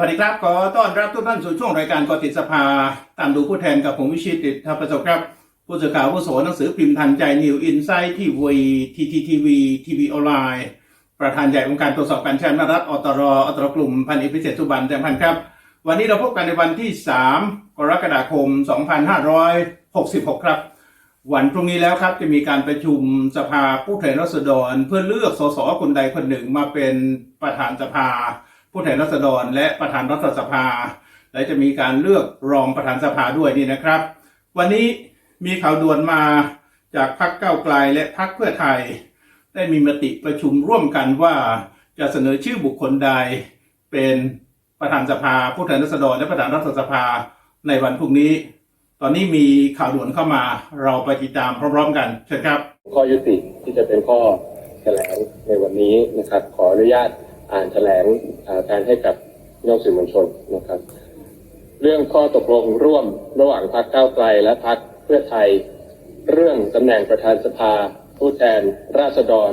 สวัสดีครับ ขอต้อนรับทุกท่านสู่ช่วงรายการกอติดสภา ตามดูผู้แทนกับผมวิชิตติดทัประสบครับ ผู้สื่อข่าวผู้โสหนังสือพิมพ์ทันใจนิวอินไซต์ทีวีทีทีทีวีทีวีออนไลน์ประธานใหญ่องค์การตรวจสอบการใช้อำนาจรัฐอตรอตรกลุ่มพันเอกพิเศษสุบันแจ่มพันครับ วันนี้เราพบกันในวันที่ 3 กรกฎาคม 2566 ครับ วันพรุ่งนี้แล้วครับจะมีการประชุมสภาผู้แทนราษฎร เพื่อเลือกสสคนใดคนหนึ่งมาเป็นประธานสภา ผู้แทนราษฎรและประธานรัฐสภา และจะมีการเลือกรองประธานสภาด้วยนี่นะครับ วันนี้มีข่าวด่วนมาจากพรรคก้าไกลและพรรคเพื่อไทย ได้มีมติประชุมร่วมกันว่าจะเสนอชื่อบุคคลใด เป็นประธานสภา ผู้แทนราษฎรและประธานรัฐสภาในวันพรุ่งนี้ ตอนนี้มีข่าวด่วนเข้ามาเราไปติดตามพร้อมๆกันเชิญครับ ข้อยุติที่จะเป็นข้อแถลงในวันนี้นะครับขออนุญาต อ่านแถลงแทนให้กับพี่น้องสื่อมวลชนนะครับ เรื่องข้อตกลงร่วมระหว่างพรรคก้าวไกลและพรรคเพื่อไทย เรื่องตำแหน่งประธานสภา ผู้แทน ราษฎร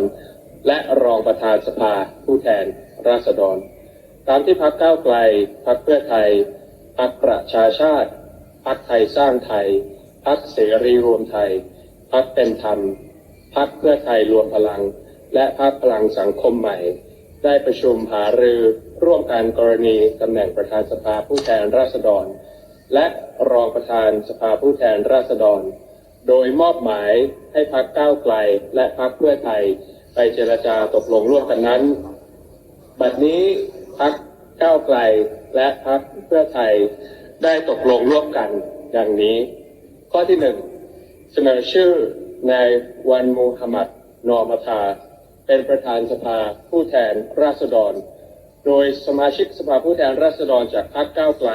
และรองประธานสภา ผู้แทน ราษฎร ตามที่พรรคก้าวไกลพรรคเพื่อไทยพรรคประชาชาติพรรคไทยสร้างไทยพรรคเสรีรวมไทยพรรคเป็นธรรมพักเพื่อไทยรวมพลัง และพักพลังสังคมใหม่ ได้ประชุมหารือร่วมกันกรณีตำแหน่งประธานสภาผู้แทนราษฎร และรองประธานสภาผู้แทนราษฎร โดยมอบหมายให้พักก้าวไกลและพักเพื่อไทย ไปเจรจาตกลงร่วมกันนั้น บัดนี้พักก้าวไกลและพักเพื่อไทยได้ตกลงร่วมกันดังนี้ ข้อที่หนึ่งเสนอชื่อนายวันมูฮัมหมัดนอมาทา เป็นประธานสภาผู้แทนราษฎร โดยสมาชิกสภาผู้แทนราษฎรจากพรรคก้าวไกล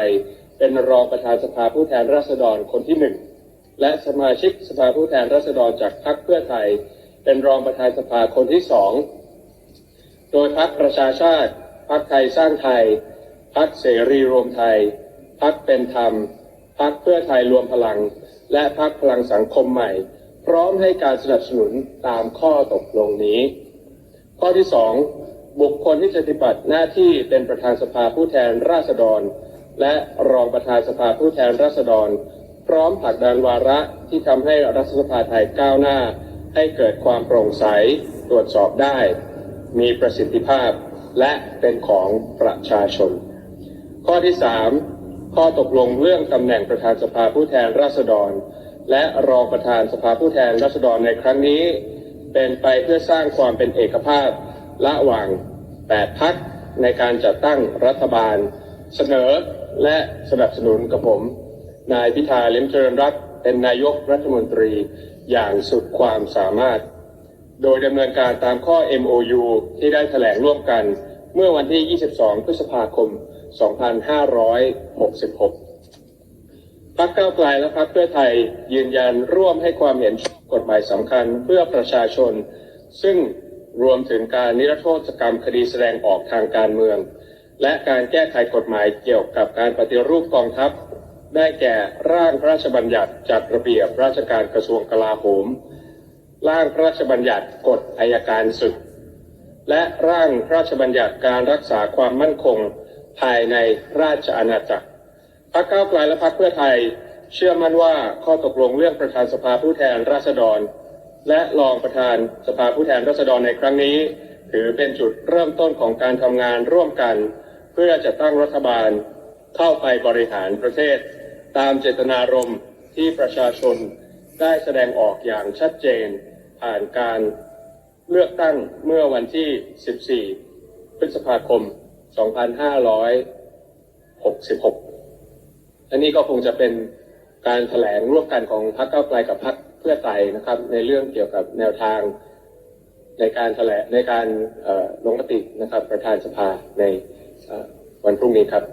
เป็นรองประธานสภาผู้แทนราษฎรคนที่หนึ่งและสมาชิกสภาผู้แทนราษฎรจากพรรคเพื่อไทย เป็นรองประธานสภาคนที่สองโดยพรรคประชาชาติพรรคไทยสร้างไทยพรรคเสรีรวมไทยพรรคเป็นธรรมพรรคเพื่อไทยรวมพลัง และพรรคพลังสังคมใหม่ พร้อมให้การสนับสนุนตามข้อตกลงนี้ ข้อที่สองบุคคลที่จะปฏิบัติหน้าที่เป็นประธานสภาผู้แทนราษฎร และรองประธานสภาผู้แทนราษฎร พร้อมผลักดันวาระที่ทำให้รัฐสภาไทยก้าวหน้า ให้เกิดความโปร่งใสตรวจสอบได้ มีประสิทธิภาพและเป็นของประชาชน ข้อที่ 3 ข้อตกลงเรื่องตำแหน่งประธานสภาผู้แทนราษฎร และรองประธานสภาผู้แทนราษฎรในครั้งนี้ เป็นไปเพื่อสร้างความเป็นเอกภาพระหว่าง8พักในการจัดตั้งรัฐบาล เสนอและสนับสนุนกับผม นายพิธาเลิมเจริญรัตเป็นนายกรัฐมนตรีอย่างสุดความสามารถ โดยดำเนินการตามข้อ MOU ที่ได้แถลงร่วมกันเมื่อวันที่ 22 พฤษภาคม 2566 พักเก้าวไกลและพักเพื่อไทยยืนยันร่วมให้ความเห็นชอบ กฎหมายสำคัญเพื่อประชาชน ซึ่งรวมถึงการนิรโทษกรรมคดีแสดงออกทางการเมือง และการแก้ไขกฎหมายเกี่ยวกับการปฏิรูปกองทัพ ได้แก่ร่างพระราชบัญญัติจัดระเบียบราชการกระทรวงกลาโหม ร่างพระราชบัญญัติกฎอายการศึก และร่างพระราชบัญญัติการรักษาความมั่นคงภายในราชอาณาจักรพรรคก้าวไกลและพรรคเพื่อไทย เชื่อมั่นว่าข้อตกลงเรื่องประธานสภาผู้แทนราษฎร และรองประธานสภาผู้แทนราษฎรในครั้งนี้ ถือเป็นจุดเริ่มต้นของการทำงานร่วมกัน เพื่อจะตั้งรัฐบาลเข้าไปบริหารประเทศ ตามเจตนารมณ์ที่ประชาชนได้แสดงออกอย่างชัดเจน ผ่านการเลือกตั้งเมื่อวันที่ 14 พฤษภาคม 2566 อันนี้ก็คงจะเป็น การแถลงร่วมกันของพรรคเก้าไกลกับพรรคเพื่อไทยนะครับ ในเรื่องเกี่ยวกับแนวทาง ในการแถลงในการลงมตินะครับ ประธานสภาในวันพรุ่งนี้ครับ